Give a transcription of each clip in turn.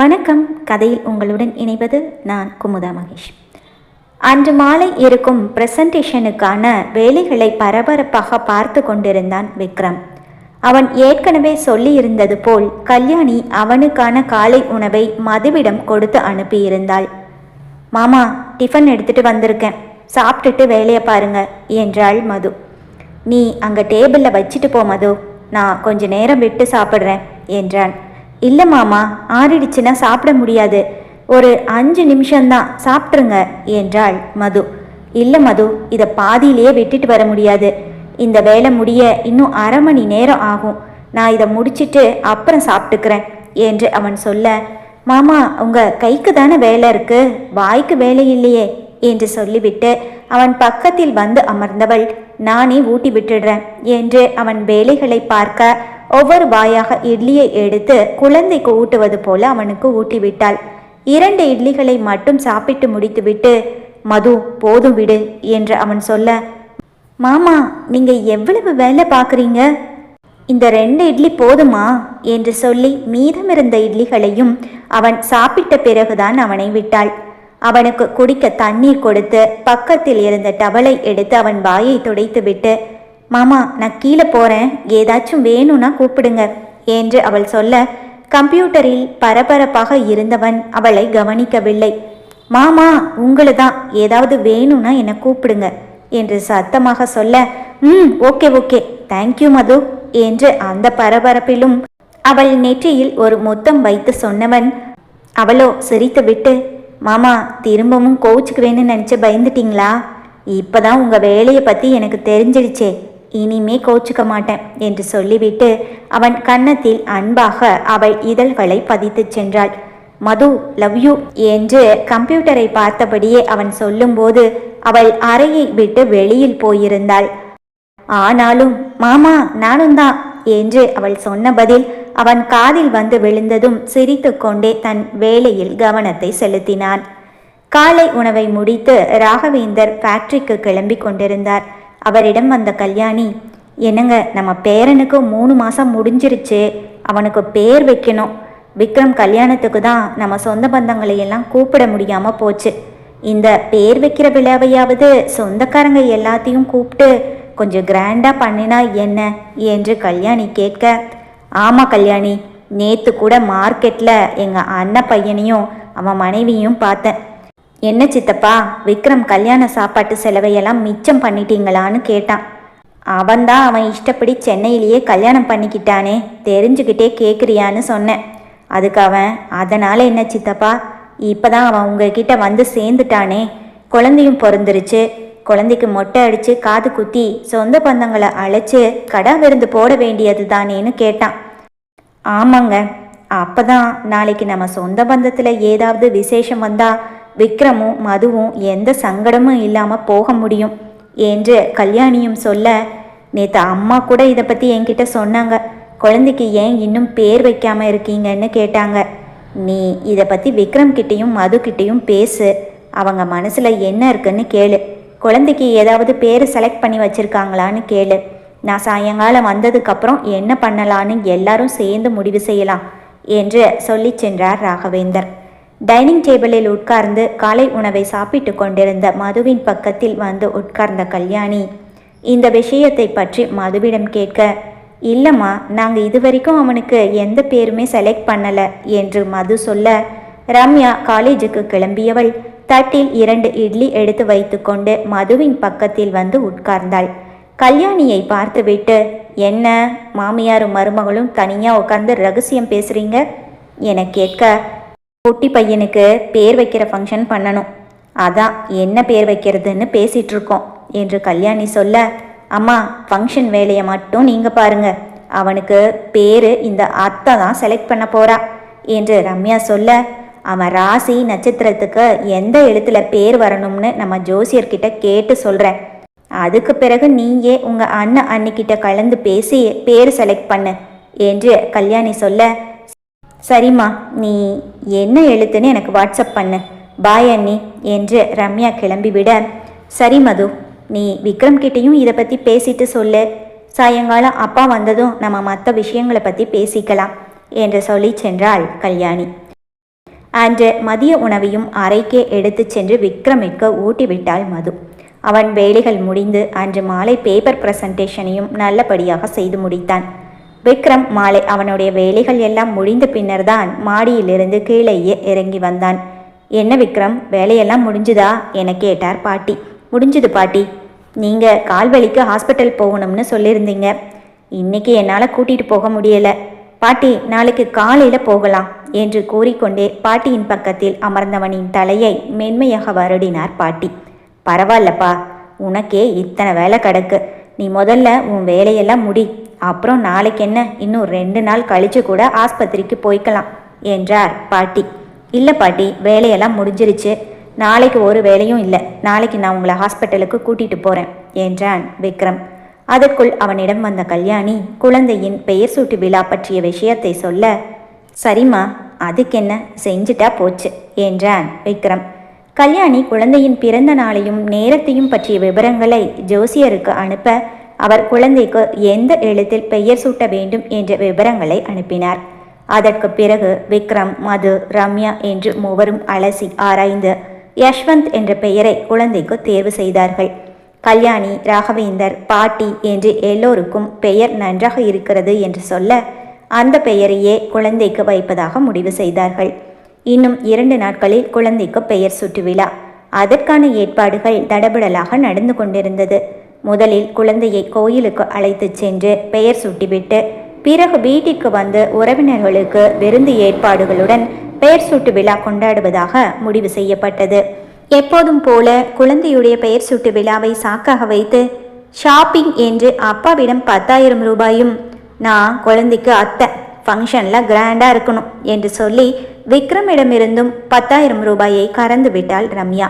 வணக்கம். கதையில் உங்களுடன் இணைவது நான் குமுதா மகேஷ். அன்று மாலை இருக்கும் பிரசன்டேஷனுக்கான வேலைகளை பரபரப்பாக பார்த்து கொண்டிருந்தான் விக்ரம். அவன் ஏற்கனவே சொல்லியிருந்தது போல் கல்யாணி அவனுக்கான காலை உணவை மதுவிடம் கொடுத்து அனுப்பியிருந்தாள். மாமா டிஃபன் எடுத்துட்டு வந்திருக்கேன். சாப்பிட்டுட்டு வேலையை பாருங்க என்றாள் மது. நீ அங்கே டேபிளில் வச்சுட்டு போ மது. நான் கொஞ்ச நேரம் விட்டு சாப்பிட்றேன் என்றான். இல்லை மாமா ஆறிடுச்சுன்னா சாப்பிட முடியாது. ஒரு அஞ்சு நிமிஷம்தான் சாப்பிட்ருங்க என்றாள் மது. இல்லை மது இதை பாதியிலேயே விட்டுட்டு வர முடியாது. இந்த வேலை முடிய இன்னும் அரை மணி நேரம் ஆகும். நான் இதை முடிச்சிட்டு அப்புறம் சாப்பிட்டுக்கிறேன் என்று அவன் சொல்ல மாமா உங்கள் கைக்கு தானே வேலை இருக்கு? வாய்க்கு வேலை இல்லையே என்று சொல்லிவிட்டு அவன் பக்கத்தில் வந்து அமர்ந்தவள் நானே ஊட்டி விட்டுடுறேன் என்று அவன் வேலைகளை பார்க்க ஒவ்வொரு வாயாக இட்லியை எடுத்து குழந்தைக்கு ஊட்டுவது போல அவனுக்கு ஊட்டிவிட்டாள் இரண்டு இட்லிகளை மட்டும் சாப்பிட்டு முடித்துவிட்டு மது போதும் விடு என்று அவன் சொல்ல மாமா நீங்க எவ்வளவு வேலை பார்க்குறீங்க? இந்த ரெண்டு இட்லி போதுமா? என்று சொல்லி மீதமிருந்த இட்லிகளையும் அவன் சாப்பிட்ட பிறகுதான் அவனை விட்டாள். அவனுக்கு குடிக்க தண்ணீர் கொடுத்து பக்கத்தில் இருந்த டவலை எடுத்து அவன் வாயை துடைத்து விட்டு மாமா நான் கீழே போகிறேன் ஏதாச்சும் வேணும்னா கூப்பிடுங்க என்று அவள் சொல்ல கம்ப்யூட்டரில் பரபரப்பாக இருந்தவன் அவளை கவனிக்கவில்லை. மாமா உங்களை தான். ஏதாவது வேணும்னா என்னை கூப்பிடுங்க என்று சத்தமாக சொல்ல ம் ஓகே ஓகே. தேங்க்யூ மது என்று அந்த பரபரப்பிலும் அவள் நெற்றியில் ஒரு முத்தம் வைத்து சொன்னவன் அவளோ சிரித்துவிட்டு மாமா திரும்பவும் கோச்சுக்குவேன்னு நினச்சி பயந்துட்டீங்களா? இப்போதான் உங்கள் வேலையை பற்றி எனக்கு தெரிஞ்சிடுச்சே. இனிமே கோச்சுக்க மாட்டேன் என்று சொல்லிவிட்டு அவன் கன்னத்தில் அன்பாக அவள் இதழ்களை பதித்து சென்றாள். மது லவ் யூ என்று கம்ப்யூட்டரை பார்த்தபடியே அவன் சொல்லும்போது அவள் அறையை விட்டு வெளியில் போயிருந்தாள். ஆனாலும் மாமா நானும் தான் என்று அவள் சொன்ன பதில் அவன் காதில் வந்து விழுந்ததும் சிரித்து கொண்டே தன் வேலையில் கவனத்தை செலுத்தினான். காலை உணவை முடித்து ராகவேந்தர் ஃபேக்டரிக்கு கிளம்பி கொண்டிருந்தார். அவரிடம் வந்த கல்யாணி என்னங்க நம்ம பேரனுக்கு மூணு மாதம் முடிஞ்சிருச்சு. அவனுக்கு பேர் வைக்கணும். விக்ரம் கல்யாணத்துக்கு தான் நம்ம சொந்த பந்தங்களை எல்லாம் கூப்பிட முடியாமல் போச்சு. இந்த பேர் வைக்கிற விழாவையாவது சொந்தக்காரங்க எல்லாத்தையும் கூப்பிட்டு கொஞ்சம் கிராண்டாக பண்ணினா என்ன? என்று கல்யாணி கேட்க ஆமாம் கல்யாணி நேற்று கூட மார்க்கெட்டில் எங்கள் அண்ணன் பையனையும் அவன் மனைவியும் பார்த்தேன். என்ன சித்தப்பா விக்ரம் கல்யாண சாப்பாட்டு செலவையெல்லாம் மிச்சம் பண்ணிட்டீங்களான்னு கேட்டான். அவன்தான் அவன் இஷ்டப்படி சென்னையிலேயே கல்யாணம் பண்ணிக்கிட்டானே தெரிஞ்சுக்கிட்டே கேட்குறியான்னு சொன்னேன். அதுக்கு அவன் அதனால் என்ன சித்தப்பா இப்போ தான் அவன் உங்ககிட்ட வந்து சேர்ந்துட்டானே குழந்தையும் பிறந்துருச்சு குழந்தைக்கு மொட்டை அடித்து காது குத்தி சொந்த பந்தங்களை அழைச்சி கடா விருந்து போட வேண்டியது தானேன்னு கேட்டான். ஆமாங்க அப்பதான் நாளைக்கு நம்ம சொந்த பந்தத்தில் ஏதாவது விசேஷம் வந்தால் விக்ரமும் மதுவும் எந்த சங்கடமும் இல்லாமல் போக முடியும் என்று கல்யாணியும் சொல்ல நேற்று அம்மா கூட இதை பற்றி என்கிட்ட சொன்னாங்க. குழந்தைக்கு ஏன் இன்னும் பேர் வைக்காமல் இருக்கீங்கன்னு கேட்டாங்க. நீ இதை பற்றி விக்ரம் கிட்டேயும் மதுக்கிட்டேயும் பேசு. அவங்க மனசில் என்ன இருக்குன்னு கேளு. குழந்தைக்கு ஏதாவது பேர் செலக்ட் பண்ணி வச்சுருக்காங்களான்னு கேளு. நான் சாயங்காலம் வந்ததுக்கப்புறம் என்ன பண்ணலான்னு எல்லாரும் சேர்ந்து முடிவு செய்யலாம் என்று சொல்லி சென்றார் ராகவேந்தர். டைனிங் டேபிளில் உட்கார்ந்து காலை உணவை சாப்பிட்டு கொண்டிருந்த மதுவின் பக்கத்தில் வந்து உட்கார்ந்த கல்யாணி இந்த விஷயத்தை பற்றி மதுவிடம் கேட்க இல்லைம்மா நாங்கள் இது வரைக்கும் அவனுக்கு எந்த பேருமே செலக்ட் பண்ணலை என்று மது சொல்ல ரம்யா காலேஜுக்கு கிளம்பியவள். தட்டில் இரண்டு இட்லி எடுத்து வைத்துக்கொண்டு மதுவின் பக்கத்தில் வந்து உட்கார்ந்தாள். கல்யாணியை பார்த்துவிட்டு என்ன மாமியாரும் மருமகளும் தனியாக உட்கார்ந்து ரகசியம் பேசுகிறீங்க என கேட்க குட்டி பையனுக்கு பேர் வைக்கிற ஃபங்க்ஷன் பண்ணணும். அதான் என்ன பேர் வைக்கிறதுன்னு பேசிகிட்டு இருக்கோம் என்று கல்யாணி சொல்ல அம்மா ஃபங்க்ஷன் வேலையை மட்டும் நீங்கள் பாருங்க. அவனுக்கு பேர் இந்த அத்தை தான் செலக்ட் பண்ண போறா என்று ரம்யா சொல்ல அவன் ராசி நட்சத்திரத்துக்கு எந்த எழுத்துல பேர் வரணும்னு நம்ம ஜோசியர்கிட்ட கேட்டு சொல்கிறேன் அதுக்கு பிறகு நீயே உங்கள் அண்ணன் அன்னிக்கிட்ட கலந்து பேசி பேர் செலக்ட் பண்ணு என்று கல்யாணி சொல்ல சரிம்மா நீ என்ன எழுத்துன்னு எனக்கு வாட்ஸ்அப் பண்ணு. பாய் அண்ணி என்று ரம்யா கிளம்பிவிட சரி மது நீ விக்ரம் கிட்டேயும் இதை பற்றி பேசிட்டு சொல்லு. சாயங்காலம் அப்பா வந்ததும் நம்ம மற்ற விஷயங்களை பற்றி பேசிக்கலாம் என்று சொல்லி சென்றாள் கல்யாணி. அன்று மதிய உணவையும் அறைக்கே எடுத்துச் சென்று விக்ரமிற்கு ஊட்டிவிட்டாள் மது. அவன் வேலைகள் முடிந்து அன்று மாலை பேப்பர் பிரசன்டேஷனையும் நல்லபடியாக செய்து முடித்தான். விக்ரம் மாலை அவனுடைய வேலைகள் எல்லாம் முடிந்த பின்னர் தான் மாடியிலிருந்து கீழேயே இறங்கி வந்தான். என்ன விக்ரம் வேலையெல்லாம் முடிஞ்சுதா? என கேட்டார் பாட்டி. முடிஞ்சுது பாட்டி. நீங்கள் கால்வலிக்கு ஹாஸ்பிட்டல் போகணும்னு சொல்லியிருந்தீங்க இன்னைக்கு என்னால் கூட்டிகிட்டு போக முடியல. பாட்டி நாளைக்கு காலையில் போகலாம் என்று கூறிக்கொண்டே பாட்டியின் பக்கத்தில் அமர்ந்தவனின் தலையை மென்மையாக வருடினார் பாட்டி. பரவாயில்லப்பா உனக்கே இத்தனை வேலை கிடக்கு. நீ முதல்ல உன் வேலையெல்லாம் முடி. அப்புறம் நாளைக்கு என்ன? இன்னும் ரெண்டு நாள் கழிச்சு கூட ஆஸ்பத்திரிக்கு போய்க்கலாம் என்றார் பாட்டி. இல்லை பாட்டி வேலையெல்லாம் முடிஞ்சிருச்சு. நாளைக்கு ஒரு வேலையும் இல்லை. நாளைக்கு நான் உங்களை ஹாஸ்பிட்டலுக்கு கூட்டிட்டு போகிறேன் என்றான் விக்ரம். அதற்குள் அவனிடம் வந்த கல்யாணி குழந்தையின் பெயர் சூட்டு விழா பற்றிய விஷயத்தை சொல்ல சரிம்மா அதுக்கென்ன? செஞ்சுட்டா போச்சு என்றான் விக்ரம். கல்யாணி குழந்தையின் பிறந்த நாளையும் நேரத்தையும் பற்றிய விவரங்களை ஜோசியருக்கு அனுப்ப அவர் குழந்தைக்கு எந்த எழுத்தில் பெயர் சூட்ட வேண்டும் என்ற விவரங்களை அனுப்பினார். அதற்கு பிறகு விக்ரம் மது ரம்யா என்று மூவரும் அலசி ஆராய்ந்து யஷ்வந்த் என்ற பெயரை குழந்தைக்கு தேர்வு செய்தார்கள். கல்யாணி ராகவேந்தர் பாட்டி என்று எல்லோருக்கும் பெயர் நன்றாக இருக்கிறது என்று சொல்ல அந்த பெயரையே குழந்தைக்கு வைப்பதாக முடிவு செய்தார்கள். இன்னும் இரண்டு நாட்களில் குழந்தைக்கு பெயர் சுட்டு விழா. அதற்கான ஏற்பாடுகள் தடபுடலாக நடந்து கொண்டிருந்தது. முதலில் குழந்தையை கோயிலுக்கு அழைத்துச் சென்று பெயர் சுட்டிவிட்டு பிறகு வீட்டிற்கு வந்து உறவினர்களுக்கு விருந்து ஏற்பாடுகளுடன் பெயர் சூட்டு விழா கொண்டாடுவதாக முடிவு செய்யப்பட்டது. எப்போதும் போல குழந்தையுடைய பெயர் சூட்டு விழாவை சாக்காக வைத்து ஷாப்பிங் என்று அப்பாவிடம் பத்தாயிரம் ரூபாயும் நான் குழந்தைக்கு அத்தை ஃபங்க்ஷனில் கிராண்டாக இருக்கணும் என்று சொல்லி விக்ரமிடமிருந்தும் பத்தாயிரம் ரூபாயை கறந்து விட்டாள் ரம்யா.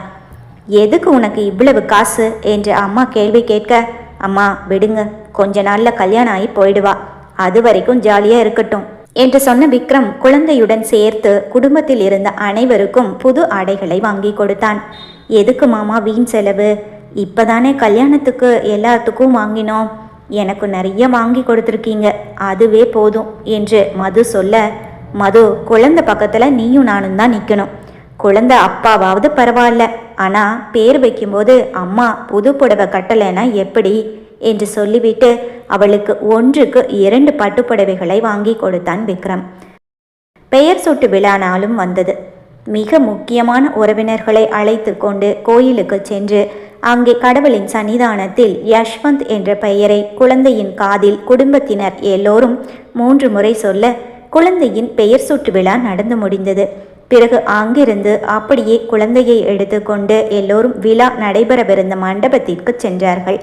எதுக்கு உனக்கு இவ்வளவு காசு? என்று அம்மா கேள்வி கேட்க அம்மா விடுங்க கொஞ்ச நாளில் கல்யாணம் ஆகி போயிடுவா. அது வரைக்கும் ஜாலியாக இருக்கட்டும். என்று சொன்ன விக்ரம் குழந்தையுடன் சேர்த்து குடும்பத்தில் இருந்த அனைவருக்கும் புது ஆடைகளை வாங்கி கொடுத்தான். எதுக்கு மாமா வீண் செலவு? இப்பதானே கல்யாணத்துக்கு எல்லாத்துக்கும் வாங்கினோம். எனக்கு நிறைய வாங்கி கொடுத்துருக்கீங்க. அதுவே போதும் என்று மது சொல்ல மது குழந்தை பக்கத்தில் நீயும் நானும் தான் நிற்கணும் குழந்தை அப்பாவாவது பரவாயில்ல. ஆனால் பேர் வைக்கும்போது அம்மா புது புடவை கட்டலைன்னா எப்படி? என்று சொல்லிவிட்டு அவளுக்கு ஒன்றுக்கு இரண்டு பட்டுப்புடவைகளை வாங்கி கொடுத்தான் விக்ரம். பெயர் சூட்டு விழா நாளும் வந்தது. மிக முக்கியமான உறவினர்களை அழைத்து கொண்டு கோயிலுக்கு சென்று அங்கே கடவுளின் சன்னிதானத்தில் யஷ்வந்த் என்ற பெயரை குழந்தையின் காதில் குடும்பத்தினர் எல்லோரும் மூன்று முறை சொல்ல குழந்தையின் பெயர் சூட்டு விழா நடந்து முடிந்தது. பிறகு அங்கிருந்து அப்படியே குழந்தையை எடுத்துக்கொண்டு எல்லோரும் விழா நடைபெறவிருந்த மண்டபத்திற்கு சென்றார்கள்.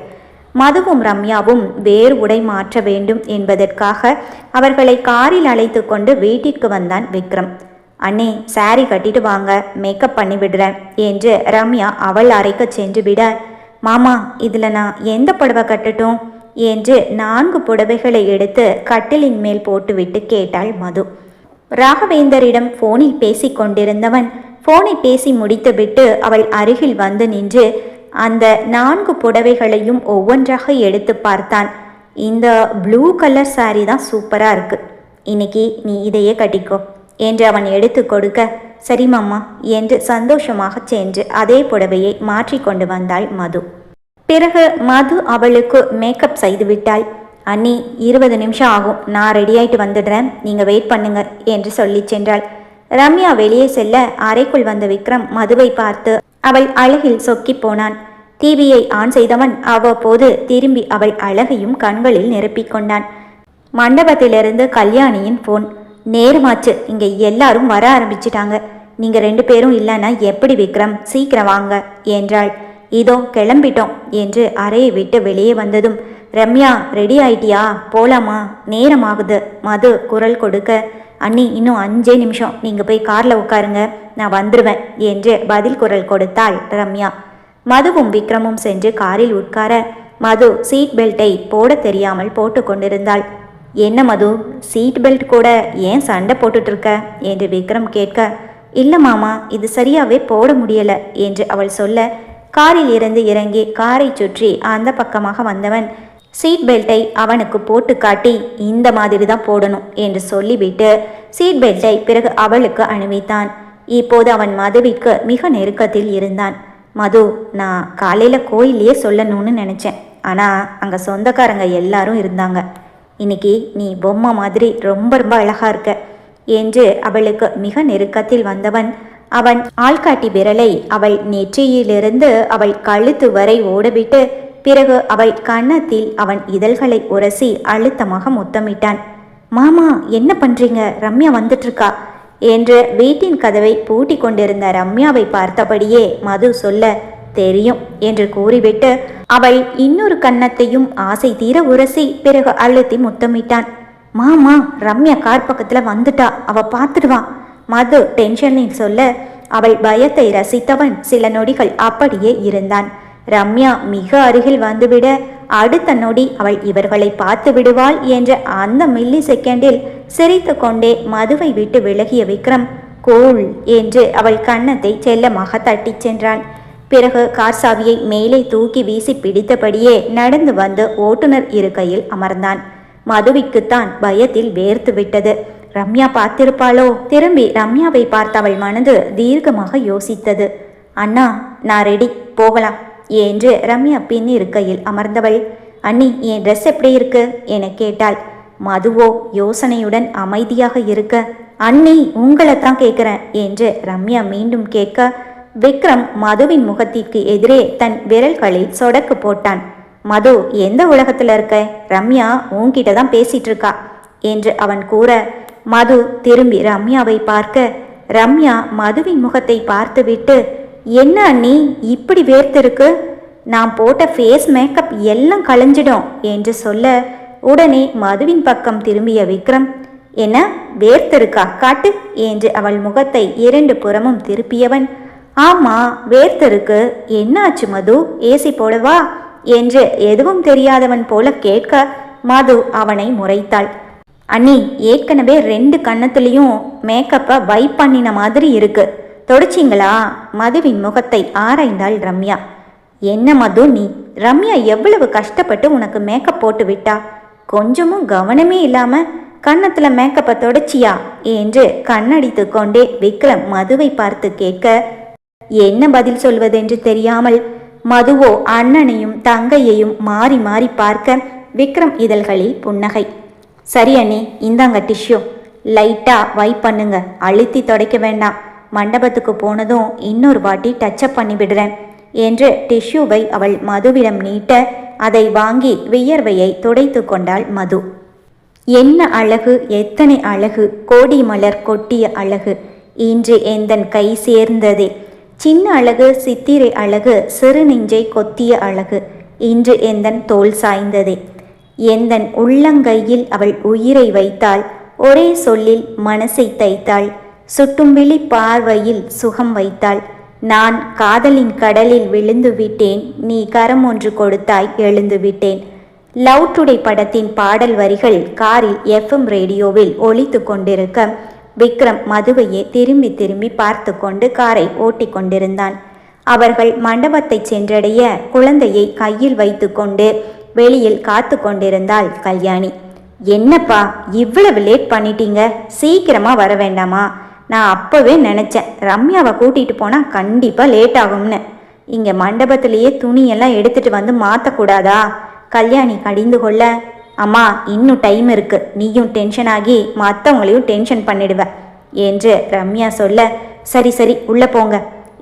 மதுவும் ரம்யாவும் வேறு உடை மாற்ற வேண்டும் என்பதற்காக அவர்களை காரில் அழைத்து கொண்டு வீட்டிற்கு வந்தான் விக்ரம். அண்ணே சாரி கட்டிட்டு வாங்க மேக்கப் பண்ணி விடுறேன் என்று ரம்யா அவள் அறைக்கு சென்று விட மாமா இதில் நான் எந்த புடவை கட்டட்டும்? என்று நான்கு புடவைகளை எடுத்து கட்டிலின் மேல் போட்டுவிட்டு கேட்டாள் மது. ராகவேந்தரிடம் போனில் பேசிக் கொண்டிருந்தவன் போனை பேசி முடித்துவிட்டு அவள் அருகில் வந்து நின்று அந்த நான்கு புடவைகளையும் ஒவ்வொன்றாக எடுத்து பார்த்தான். இந்த ப்ளூ கலர் சாரி தான் சூப்பராக இருக்கு. இன்னைக்கு நீ இதையே கட்டிக்கோ என்று அவன் எடுத்து கொடுக்க சரி மாமா என்று சந்தோஷமாக சென்று அதே புடவையை மாற்றி கொண்டு வந்தாள் மது. பிறகு மது அவளுக்கு மேக்கப் செய்து விட்டாள். அண்ணி இருபது நிமிஷம் ஆகும். நான் ரெடி ஆயிட்டு வந்துடுறேன். நீங்கள் வெயிட் பண்ணுங்க என்று சொல்லி சென்றாள். ரம்யா வெளியே செல்ல அறைக்குள் வந்த விக்ரம் மதுவை பார்த்து அவள் அழகில் சொக்கி போனான். டிவியை ஆன் செய்தவன். அவ்வப்போது திரும்பி அவள் அழகையும் கண்களில் நிரப்பிக் கொண்டான். மண்டபத்திலிருந்து கல்யாணியின் ஃபோன் நேரமாச்சு இங்க எல்லாரும் வர ஆரம்பிச்சிட்டாங்க. நீங்க ரெண்டு பேரும் இல்லைன்னா எப்படி விக்ரம்? சீக்கிரம் வாங்க என்றாள். இதோ கிளம்பிட்டோம் என்று அறையை விட்டு வெளியே வந்ததும். ரம்யா ரெடி ஆயிட்டியா? போலாமா? நேரமாகுது. மது குரல் கொடுக்க. அண்ணி இன்னும் அஞ்சே நிமிஷம். நீங்க போய் கார்ல உட்காருங்க. நான் வந்துடுவேன் என்று பதில் குரல் கொடுத்தாள் ரம்யா. மதுவும் விக்ரமும் சென்று காரில் உட்கார மது சீட் பெல்ட்டை போட தெரியாமல் போட்டு கொண்டிருந்தாள். என்ன மது? சீட் பெல்ட் கூட ஏன் சண்டை போட்டுட்டு இருக்க? என்று விக்ரம் கேட்க இல்லை மாமா இது சரியாவே போட முடியல என்று அவள் சொல்ல காரில் இருந்து இறங்கி காரை சுற்றி அந்த பக்கமாக வந்தவன் சீட் பெல்ட்டை அவனுக்கு போட்டு காட்டி இந்த மாதிரி தான் போடணும் என்று சொல்லிவிட்டு சீட் பெல்ட்டை பிறகு அவளுக்கு அணிவித்தான். இப்போது அவன் மதுவிற்கு மிக நெருக்கத்தில் இருந்தான். மது நான் காலையில் கோயிலையே சொல்லணும்னு நினச்சேன். ஆனால் அங்கே சொந்தக்காரங்க எல்லாரும் இருந்தாங்க. இன்னைக்கு நீ பொம்மை மாதிரி ரொம்ப ரொம்ப அழகாக இருக்க. என்று அவளுக்கு மிக நெருக்கத்தில் வந்தவன் அவன் ஆள்காட்டி விரலை அவள் நெற்றியிலிருந்து அவள் கழுத்து வரை ஓடவிட்டு பிறகு அவள் கன்னத்தில் அவன் இதழ்களை உரசி அழுத்தமாக முத்தமிட்டான். மாமா என்ன பண்றீங்க? ரம்யா வந்துட்டு இருக்கா. என்று வீட்டின் கதவை பூட்டி கொண்டிருந்த ரம்யாவை பார்த்தபடியே மது சொல்ல தெரியும் என்று கூறிவிட்டு அவள் இன்னொரு கன்னத்தையும் ஆசை தீர உரசி பிறகு அழுத்தி முத்தமிட்டான். மாமா ரம்யா கார் பக்கத்துல வந்துட்டா அவ பார்த்துடுவா மது டென்ஷனில் சொல்ல அவள் பயத்தை ரசித்தவன் சில நொடிகள் அப்படியே இருந்தான். ரம்யா மிக அருகில் வந்துவிட அடுத்த நொடி அவள் இவர்களை பார்த்து விடுவாள் என்ற அந்த மில்லி செகண்டில் சிரித்து கொண்டே மதுவை விட்டு விலகிய விக்ரம் கூல் என்று அவள் கன்னத்தை செல்லமாக தட்டிச் சென்றான். பிறகு கார் சாவியை மேலே தூக்கி வீசி பிடித்தபடியே நடந்து வந்து ஓட்டுநர் இருக்கையில் அமர்ந்தான். மதுவிக்குத்தான் பயத்தில் வேர்த்து விட்டது. ரம்யா பார்த்திருப்பாளோ? திரும்பி ரம்யாவை பார்த்த அவள் மனது தீர்க்கமாக யோசித்தது. அண்ணா நான் ரெடி போகலாம். என்று ரம்யா பின் இருக்கையில் அமர்ந்தவள். அண்ணி என் ட்ரெஸ் எப்படி இருக்கு? என கேட்டாள். மதுவோ யோசனையுடன் அமைதியாக இருக்க. அண்ணி உங்களை தான் கேட்குறேன் என்று ரம்யா மீண்டும் கேட்க விக்ரம் மதுவின் முகத்திற்கு எதிரே தன் விரல்களில் சொடக்கு போட்டான். மது எந்த உலகத்துல இருக்க? ரம்யா உன்கிட்ட தான் பேசிட்டு இருக்கா என்று அவன் கூற மது திரும்பி ரம்யாவை பார்க்க. ரம்யா மதுவின் முகத்தை பார்த்துவிட்டு என்ன அண்ணி இப்படி வேர்த்திருக்கு? நான் போட்ட ஃபேஸ் மேக்கப் எல்லாம் களைஞ்சிடும் என்று சொல்ல உடனே மதுவின் பக்கம் திரும்பிய விக்ரம் என்ன வேர்த்திருக்கா? காட்டு என்று அவள் முகத்தை இரண்டு புறமும் திருப்பியவன் ஆமா வேர்த்திருக்கு. என்னாச்சு மது? ஏசி போடவா? என்று எதுவும் தெரியாதவன் போல கேட்க மது அவனை முறைத்தாள். அண்ணி ஏற்கனவே ரெண்டு கன்னத்துலேயும் மேக்கப்பை வைப் பண்ணின மாதிரி இருக்குது தொடிச்சிங்களா? மதுவின் முகத்தை ஆராய்ந்தாள் ரம்யா. என்ன மது நீ? ரம்யா எவ்வளவு கஷ்டப்பட்டு உனக்கு மேக்கப் போட்டு விட்டா? கொஞ்சமும் கவனமே இல்லாம கன்னத்துல மேக்கப்பை தொடச்சியா? என்று கண்ணடித்து கொண்டே விக்ரம் மதுவை பார்த்து கேட்க என்ன பதில் சொல்வதென்று தெரியாமல் மதுவோ அண்ணனையும் தங்கையையும் மாறி மாறி பார்க்க விக்ரம் இதழ்களில் புன்னகை. சரி அண்ணி இந்தாங்க டிஷ்யூ. லைட்டா வைப் பண்ணுங்க. அழுத்தி தொடைக்க வேண்டாம். மண்டபத்துக்கு போனதும் இன்னொரு வாட்டி டச்சப் பண்ணி விடுறேன் என்று டிஷ்யூவை அவள் மதுவிடம் நீட்ட அதை வாங்கி வியர்வையை துடைத்து கொண்டாள் மது. என்ன அழகு எத்தனை அழகு கோடி மலர் கொட்டிய அழகு. இன்று எந்தன் கை சேர்ந்ததே. சின்ன அழகு சித்திரை அழகு சிறு நெஞ்சை கொத்திய அழகு. இன்று எந்தன் தோல் சாய்ந்ததே. எந்தன் உள்ளங்கையில் அவள் உயிரை வைத்தாள் ஒரே சொல்லில் மனசை தைத்தாள். சுட்டும்பிழி பார்வையில் சுகம் வைத்தாள். நான் காதலின் கடலில் விழுந்து விட்டேன். நீ கரம் ஒன்று கொடுத்தாய் எழுந்து விட்டேன் லவ் டுடே படத்தின் பாடல் வரிகள் காரில் எஃப்எம் ரேடியோவில் ஒழித்து கொண்டிருக்க விக்ரம் மதுவையே திரும்பி திரும்பி பார்த்து கொண்டு காரை ஓட்டிக் கொண்டிருந்தான். அவர்கள் மண்டபத்தை சென்றடைய குழந்தையை கையில் வைத்துக்கொண்டு வெளியில் காத்து கொண்டிருந்தாள் கல்யாணி. என்னப்பா இவ்வளவு லேட் பண்ணிட்டீங்க? சீக்கிரமா வர வேண்டாமா? நான் அப்போவே நினச்சேன். ரம்யாவை கூட்டிகிட்டு போனால் கண்டிப்பாக லேட் ஆகும்னு. இங்கே மண்டபத்திலேயே துணியெல்லாம் எடுத்துகிட்டு வந்து மாற்றக்கூடாதா கல்யாணி கடிந்து கொள்ள அம்மா இன்னும் டைம் இருக்கு. நீயும் டென்ஷன் ஆகி மற்றவங்களையும் டென்ஷன் பண்ணிடுவேன் என்று ரம்யா சொல்ல சரி சரி உள்ளே போங்க.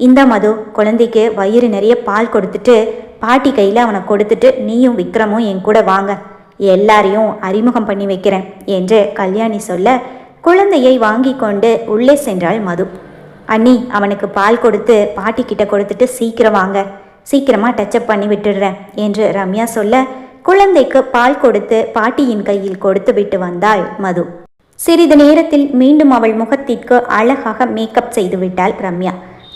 இந்த மது குழந்தைக்கு வயிறு நிறைய பால் கொடுத்துட்டு பாட்டி கையில் அவனை கொடுத்துட்டு நீயும் விக்ரமும் என் கூட வாங்க. எல்லாரையும் அறிமுகம் பண்ணி வைக்கிறேன். என்று கல்யாணி சொல்ல குழந்தையை வாங்கி கொண்டு உள்ளே சென்றாள் மது. அண்ணி அவனுக்கு பால் கொடுத்து பாட்டி கிட்ட கொடுத்துட்டு சீக்கிரம் வாங்க. சீக்கிரமா டச்சப் பண்ணி விட்டுடுறேன் என்று ரம்யா சொல்ல குழந்தைக்கு பால் கொடுத்து பாட்டியின் கையில் கொடுத்து விட்டு வந்தாள் மது. சிறிது நேரத்தில் மீண்டும் அவள் முகத்திற்கு அழகாக மேக்கப் செய்து விட்டாள் ரம்யா.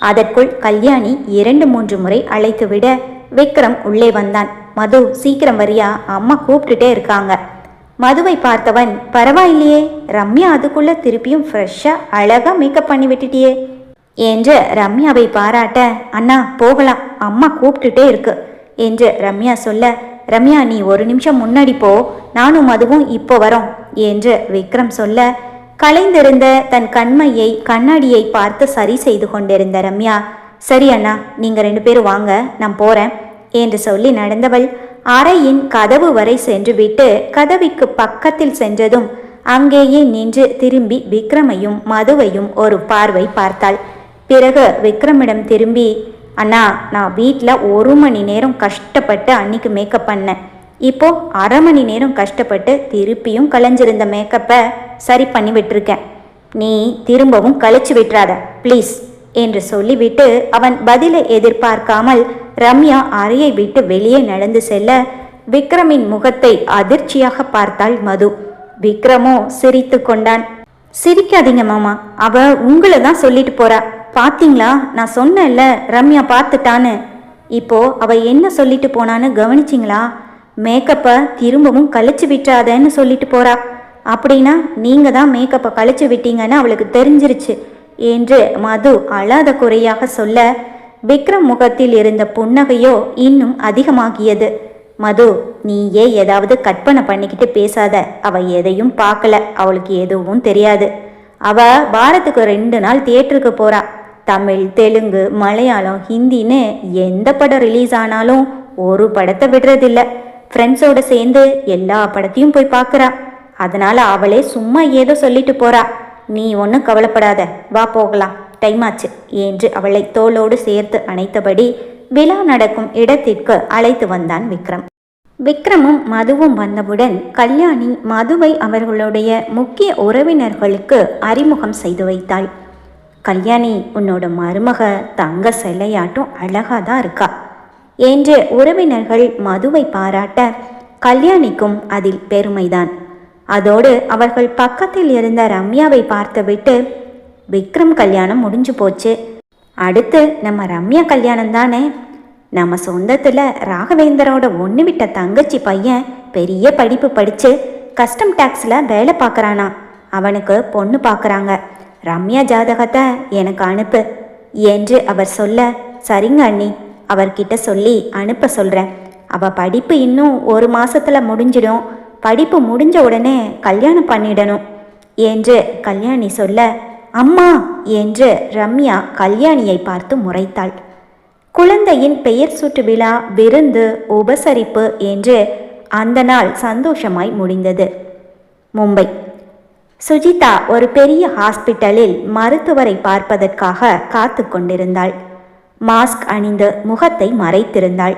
அதற்குள் கல்யாணி இரண்டு மூன்று முறை அழைத்துவிட விக்ரம் உள்ளே வந்தான். மது சீக்கிரம் வரியா? அம்மா கூப்பிட்டுட்டே இருக்காங்க. மதுவை பார்த்தவன் பரவாயில்லையே ரம்யா அதுக்குள்ள திருப்பியும் ஃப்ரெஷ்ஷா அழகா மேக்கப் பண்ணி விட்டுட்டியே என்று ரம்யாவை பாராட்ட அண்ணா போகலாம் அம்மா கூப்பிட்டுட்டே இருக்கு என்று ரம்யா சொல்ல ரம்யா நீ ஒரு நிமிஷம் முன்னாடி போ நானும் மதுவும் இப்போ வரோம் என்று விக்ரம் சொல்ல கலைந்திருந்த தன் கண்மையை கண்ணாடியை பார்த்து சரி செய்து கொண்டிருந்த ரம்யா சரி அண்ணா நீங்க ரெண்டு பேரும் வாங்க நான் போறேன் என்று சொல்லி நடந்தவள் அறையின் கதவு வரை சென்றுவிட்டு கதவிக்கு பக்கத்தில் சென்றதும் அங்கேயே நின்று திரும்பி விக்ரமையும் மதுவையும் ஒரு பார்வை பார்த்தாள். பிறகு விக்ரமிடம் திரும்பி அண்ணா நான் வீட்டில் ஒரு மணி நேரம் கஷ்டப்பட்டு அன்னைக்கு மேக்கப் பண்ணேன். இப்போ அரை மணி நேரம் கஷ்டப்பட்டு திருப்பியும் கலைஞ்சிருந்த மேக்கப்பை சரி பண்ணி விட்டுருக்கேன். நீ திரும்பவும் கழிச்சு விட்டுறாத ப்ளீஸ் என்று சொல்லிவிட்டு அவன் பதிலை எதிர்பார்க்காமல் ரம்யா அறையை விட்டு வெளியே நடந்து செல்ல விக்ரமின் முகத்தை அதிர்ச்சியாக பார்த்தாள் மது. விக்ரமோ சிரித்து கொண்டான். சிரிக்காதீங்க மாமா அவ உங்களை தான் சொல்லிட்டு போறா. பாத்தீங்களா? நான் சொன்னேன்ல ரம்யா பார்த்துட்டான்னு. இப்போ அவ என்ன சொல்லிட்டு போனான்னு கவனிச்சிங்களா? மேக்கப்பை திரும்பவும் கழிச்சு விட்டாதேன்னு சொல்லிட்டு போறா. அப்படின்னா நீங்க தான் மேக்கப்பை கழிச்சு விட்டீங்கன்னு அவளுக்கு தெரிஞ்சிருச்சு. என்று மது அழாத குறையாக சொல்ல விக்ரம் முகத்தில் இருந்த புன்னகையோ இன்னும் அதிகமாகியது. மது நீயே ஏதாவது கற்பனை பண்ணிக்கிட்டு பேசாத. அவ எதையும் பார்க்கல. அவளுக்கு எதுவும் தெரியாது. அவ வாரத்துக்கு ரெண்டு நாள் தியேட்டருக்கு போறா. தமிழ் தெலுங்கு மலையாளம் ஹிந்தின்னு எந்த படம் ரிலீஸ் ஆனாலும் ஒரு படத்தை விடுறதில்ல. ஃப்ரெண்ட்ஸோட சேர்ந்து எல்லா படத்தையும் போய் பார்க்குறா. அதனால அவளே சும்மா ஏதோ சொல்லிட்டு போறா. நீ ஒன்றும் கவலைப்படாத. வா போகலாம். டைம் ஆச்சு. என்று அவளை தோளோடு சேர்த்து அணைத்தபடி விழா நடக்கும் இடத்திற்கு அழைத்து வந்தான் விக்ரம். விக்ரமும் மதுவும் வந்தவுடன் கல்யாணி மதுவை அவர்களுடைய முக்கிய உறவினர்களுக்கு அறிமுகம் செய்து வைத்தாள். கல்யாணி உன்னோட மருமக தங்க சிலையாட்டும் அழகாக தான் இருக்கா? என்று உறவினர்கள் மதுவை பாராட்ட கல்யாணிக்கும் அதில் பெருமைதான். அதோடு அவர்கள் பக்கத்தில் இருந்த ரம்யாவை பார்த்துவிட்டு விக்ரம் கல்யாணம் முடிஞ்சு போச்சு. அடுத்து நம்ம ரம்யா கல்யாணம் தானே? நம்ம சொந்தத்தில் ராகவேந்தரோட ஒன்று விட்ட தங்கச்சி பையன் பெரிய படிப்பு படித்து கஸ்டம் டேக்ஸில் வேலை பார்க்குறானா? அவனுக்கு பொண்ணு பார்க்குறாங்க. ரம்யா ஜாதகத்தை எனக்கு அனுப்பு என்று அவர் சொல்ல சரிங்க அண்ணி அவர்கிட்ட சொல்லி அனுப்ப சொல்கிறேன் அவள் படிப்பு இன்னும் ஒரு மாதத்தில் முடிஞ்சிடும். படிப்பு முடிஞ்ச உடனே கல்யாணம் பண்ணிடணும் என்று கல்யாணி சொல்ல அம்மா என்று ரம்யா கல்யாணியை பார்த்து முறைத்தாள். குழந்தையின் பெயர் சூட்டு விழா விருந்து உபசரிப்பு என்று அந்த நாள் சந்தோஷமாய் முடிந்தது. மும்பை. சுஜிதா ஒரு பெரிய ஹாஸ்பிட்டலில் மருத்துவரை பார்ப்பதற்காக காத்து கொண்டிருந்தாள். மாஸ்க் அணிந்து முகத்தை மறைத்திருந்தாள்.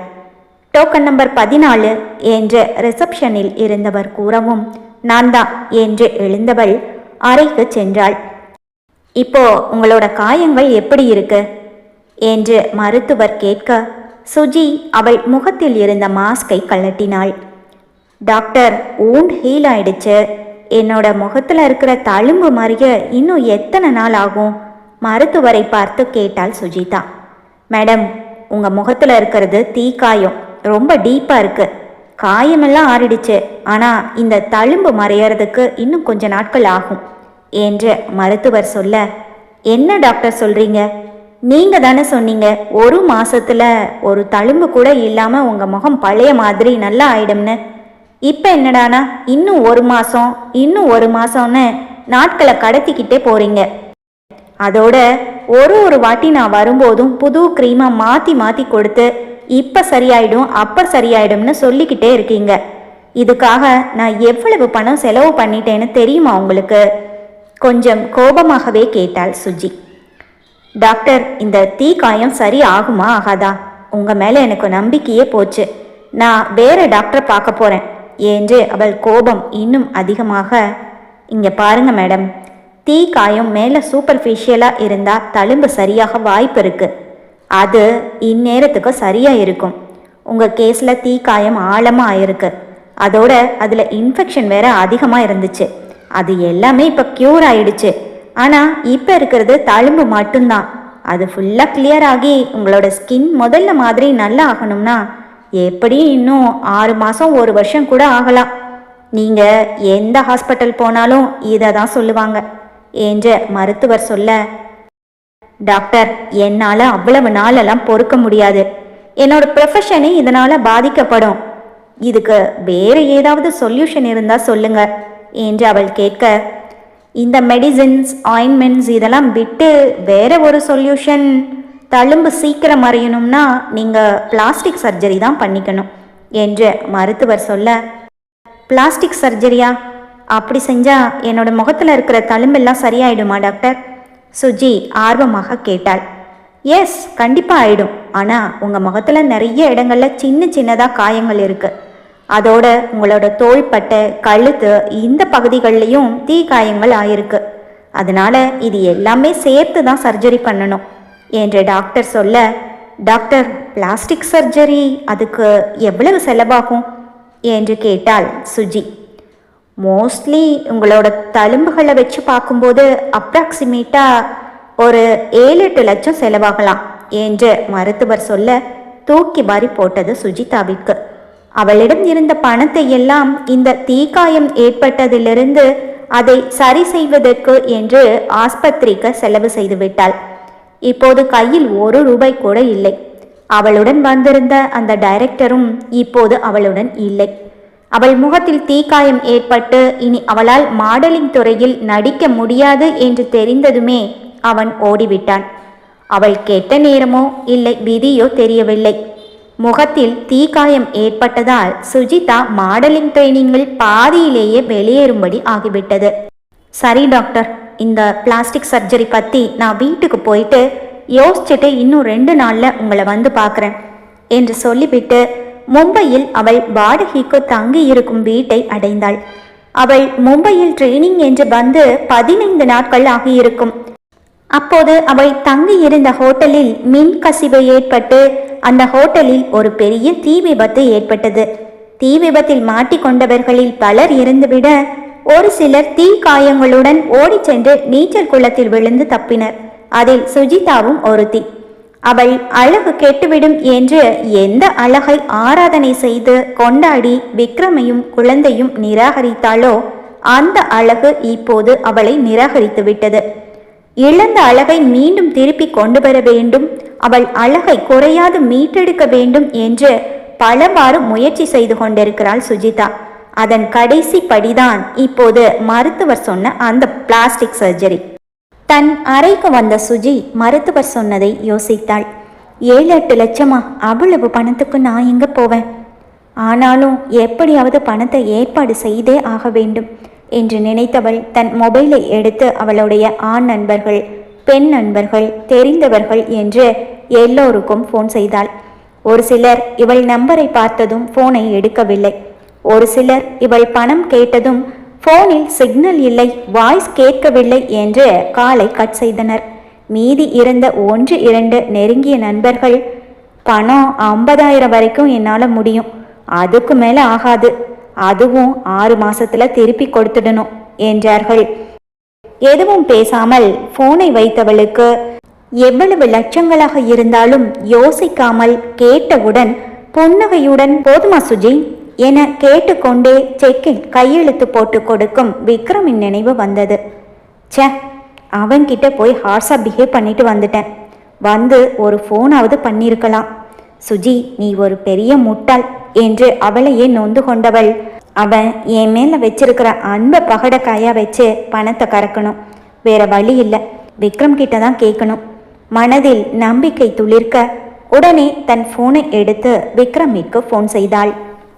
டோக்கன் நம்பர் பதினாலு என்று ரிசப்ஷனில் இருந்தவர் கூறவும் நான் தான் என்று எழுந்தவள் அறைக்கு சென்றாள். இப்போ உங்களோட காயங்கள் எப்படி இருக்கு? என்று மருத்துவர் கேட்க சுஜி அவள் முகத்தில் இருந்த மாஸ்கை கழட்டினாள். டாக்டர் ஊண்ட் ஹீல் ஆயிடுச்சு. என்னோட முகத்தில் இருக்கிற தழும்பு மறிய இன்னும் எத்தனை நாள் ஆகும்? மருத்துவரை பார்த்து கேட்டாள் சுஜிதா. மேடம் உங்கள் முகத்தில் இருக்கிறது தீக்காயம். ரொம்ப டீப்பாக இருக்கு. காயமெல்லாம் ஆறிடுச்சு. ஆனால் இந்த தழும்பு மறையறதுக்கு இன்னும் கொஞ்ச நாட்கள் ஆகும் என்று மருத்துவர் சொல்ல என்ன டாக்டர் சொல்றீங்க? நீங்க தானே சொன்னீங்க ஒரு மாசத்துல ஒரு தழும்பு கூட இல்லாம உங்க முகம் பழைய மாதிரி நல்லா ஆயிடும்னு. இப்ப என்னடானா இன்னும் ஒரு மாசம் இன்னும் ஒரு மாசம்னு நாட்களை கடத்திக்கிட்டே போறீங்க. அதோட ஒரு ஒரு வாட்டி நான் வரும்போதும் புது க்ரீமை மாற்றி மாற்றி கொடுத்து இப்போ சரியாயிடும் அப்போ சரியாயிடும்னு சொல்லிக்கிட்டே இருக்கீங்க. இதுக்காக நான் எவ்வளவு பணம் செலவு பண்ணிட்டேன்னு தெரியுமா உங்களுக்கு? கொஞ்சம் கோபமாகவே கேட்டாள் சுஜி. டாக்டர் இந்த தீக்காயம் சரி ஆகுமா ஆகாதா? உங்கள் மேலே எனக்கு நம்பிக்கையே போச்சு. நான் வேற டாக்டரை பார்க்க போகிறேன் என்று அவள் கோபம் இன்னும் அதிகமாக இங்கே பாருங்க மேடம் தீ காயம் மேலே சூப்பர்ஃபிஷியலாக இருந்தால் தழும்பு சரியாக வாய்ப்பு இருக்குது அது இந்நேரத்துக்கு சரியாக இருக்கும். உங்கள் கேஸில் தீ காயம் ஆழமாக ஆயிருக்கு அதோட அதில் இன்ஃபெக்ஷன் வேற அதிகமாக இருந்துச்சு. அது எல்லாமே இப்போ க்யூர் ஆயிடுச்சு. ஆனால் இப்போ இருக்கிறது தழும்பு மட்டும்தான். அது ஃபுல்லாக கிளியர் ஆகி உங்களோட ஸ்கின் முதல்ல மாதிரி நல்லா ஆகணும்னா எப்படியும் இன்னும் ஆறு மாதம் ஒரு வருஷம் கூட ஆகலாம். நீங்கள் எந்த ஹாஸ்பிட்டல் போனாலும் இதை தான் சொல்லுவாங்க. என்ற மருத்துவர் சொல்ல டாக்டர் என்னால் அவ்வளவு நாளெல்லாம் பொறுக்க முடியாது. என்னோட ப்ரொஃபஷனே இதனால் பாதிக்கப்படும். இதுக்கு வேறு ஏதாவது சொல்யூஷன் இருந்தால் சொல்லுங்க என்று அவள் கேட்க. இந்த மெடிசின்ஸ் ஆயின்மெண்ட்ஸ் இதெல்லாம் விட்டு வேற ஒரு சொல்யூஷன் தழும்பு சீக்கிரம் மறையணும்னா நீங்கள் பிளாஸ்டிக் சர்ஜரி தான் பண்ணிக்கணும் என்று மருத்துவர் சொல்ல. பிளாஸ்டிக் சர்ஜரியா அப்படி செஞ்சால் என்னோட முகத்தில் இருக்கிற தழும்பெல்லாம் சரியாயிடுமா டாக்டர்? சுஜி ஆர்வமாக கேட்டாள். எஸ் கண்டிப்பாக ஆயிடும். ஆனால் உங்கள் முகத்தில் நிறைய இடங்கள்ல சின்ன சின்னதாக காயங்கள் இருக்கு. அதோட உங்களோட தோள்பட்டை கழுத்து இந்த பகுதிகள்லையும் தீ காயங்கள் ஆயிருக்கு. அதனால இது எல்லாமே சேர்த்து தான் சர்ஜரி பண்ணணும். என்று டாக்டர் சொல்ல டாக்டர் பிளாஸ்டிக் சர்ஜரி அதுக்கு எவ்வளவு செலவாகும்? என்று கேட்டாள் சுஜி. மோஸ்ட்லி உங்களோட தழும்புகளை வச்சு பார்க்கும்போது அப்ராக்சிமேட்டாக ஒரு ஏழு எட்டு லட்சம் செலவாகலாம் என்று மருத்துவர் சொல்ல தூக்கி வாரி போட்டது சுஜிதாவிற்கு. அவளிடம் இருந்த பணத்தை எல்லாம் இந்த தீக்காயம் ஏற்பட்டதிலிருந்து அதை சரி செய்வதற்கு என்று ஆஸ்பத்திரிக்கு செலவு செய்து விட்டாள். இப்போது கையில் ஒரு ரூபாய் கூட இல்லை. அவளுடன் வந்திருந்த அந்த டைரக்டரும் இப்போது அவளுடன் இல்லை. அவள் முகத்தில் தீக்காயம் ஏற்பட்டு இனி அவளால் மாடலிங் துறையில் நடிக்க முடியாது என்று தெரிந்ததுமே அவன் ஓடிவிட்டான். அவள் கெட்ட நேரமோ இல்லை விதியோ தெரியவில்லை. முகத்தில் தீக்காயம் ஏற்பட்டதால் சுஜிதா மாடலிங் ட்ரைனிங்கில் பாதியிலேயே வெளியேறும்படி ஆகிவிட்டது. சரி டாக்டர் இந்த பிளாஸ்டிக் சர்ஜரி பற்றி நான் வீட்டுக்கு போயிட்டு யோசிச்சுட்டு இன்னும் ரெண்டு நாளில் உங்களை வந்து பார்க்குறேன் என்று சொல்லிவிட்டு மும்பையில் அவள் வாடகைக்கு தங்கி இருக்கும் வீட்டை அடைந்தாள். அவள் மும்பையில் ட்ரெயினிங் என்று வந்து பதினைந்து நாட்கள் ஆகியிருக்கும். அப்போது அவள் தங்கி இருந்த ஹோட்டலில் மின் கசிவு ஏற்பட்டு அந்த ஹோட்டலில் ஒரு பெரிய தீ விபத்து ஏற்பட்டது. தீ விபத்தில் மாட்டிக்கொண்டவர்களில் பலர் இருந்துவிட ஒரு சிலர் தீ காயங்களுடன் ஓடிச் சென்று நீச்சல் குளத்தில் விழுந்து தப்பினர். அதில் சுஜிதாவும் ஒருத்தி. அவள் அழகு கெட்டுவிடும் என்று எந்த அழகை ஆராதனை செய்து கொண்டாடி விக்ரமையும் குழந்தையும் நிராகரித்தாளோ அந்த அழகு இப்போது அவளை நிராகரித்து விட்டது இழந்த அழகை மீண்டும் திருப்பி கொண்டு வர வேண்டும் அவள் அழகை குறையாது மீட்டெடுக்க வேண்டும் என்று பலவாறு முயற்சி செய்து கொண்டிருக்கிறாள் சுஜிதா. அதன் கடைசி படிதான் இப்போது மருத்துவர் சொன்ன அந்த பிளாஸ்டிக் சர்ஜரி. தன் அறைக்கு வந்த சுஜி மருத்துவர் சொன்னதை யோசித்தாள். ஏழு எட்டு லட்சமா? அவ்வளவு பணத்துக்கு நான் எங்க போவேன்? ஆனாலும் எப்படியாவது பணத்தை ஏற்பாடு செய்தே ஆக வேண்டும் என்று நினைத்தவள் தன் மொபைலை எடுத்து அவளுடைய ஆண் நண்பர்கள் பெண் நண்பர்கள் தெரிந்தவர்கள் என்று எல்லோருக்கும் ஃபோன் செய்தாள். ஒரு சிலர் இவள் நம்பரை பார்த்ததும் ஃபோனை எடுக்கவில்லை. ஒரு சிலர் இவள் பணம் கேட்டதும் ஃபோனில் சிக்னல் இல்லை வாய்ஸ் கேட்கவில்லை என்று காலை கட் செய்தனர். மீதி இருந்த ஒன்று இரண்டு நெருங்கிய நண்பர்கள் பணம் ஐம்பதாயிரம் வரைக்கும் என்னால் முடியும். அதுக்கு மேலே ஆகாது. அதுவும் ஆறு மாசத்துல திருப்பி கொடுத்துடணும் என்றார்கள். எதுவும் பேசாமல் போனை வைத்தவளுக்கு எவ்வளவு லட்சங்களாக இருந்தாலும் யோசிக்காமல் கேட்டவுடன் புன்னகையுடன் போதுமா சுஜி என கேட்டுக்கொண்டே செக்கில் கையெழுத்து போட்டு கொடுக்கும் விக்ரமின் நினைவு வந்தது. ச்சே அவன்கிட்ட போய் ஹார்ஸா பிஹேவ் பண்ணிட்டு வந்துட்டேன். வந்து ஒரு ஃபோனாவது பண்ணியிருக்கலாம் சுஜி நீ ஒரு பெரிய முட்டாள் என்று அவளையே நொந்து கொண்டவள். அவன் என் மேல வச்சிருக்கிற அன்பை பகடக்காயா வச்சு பணத்தை கறக்கணும். வேற வழி இல்லை. விக்ரம் கிட்ட தான் கேட்கணும் மனதில் நம்பிக்கை துளிர்க்க உடனே தன் ஃபோனை எடுத்து விக்ரமிற்கு ஃபோன் செய்தாள்.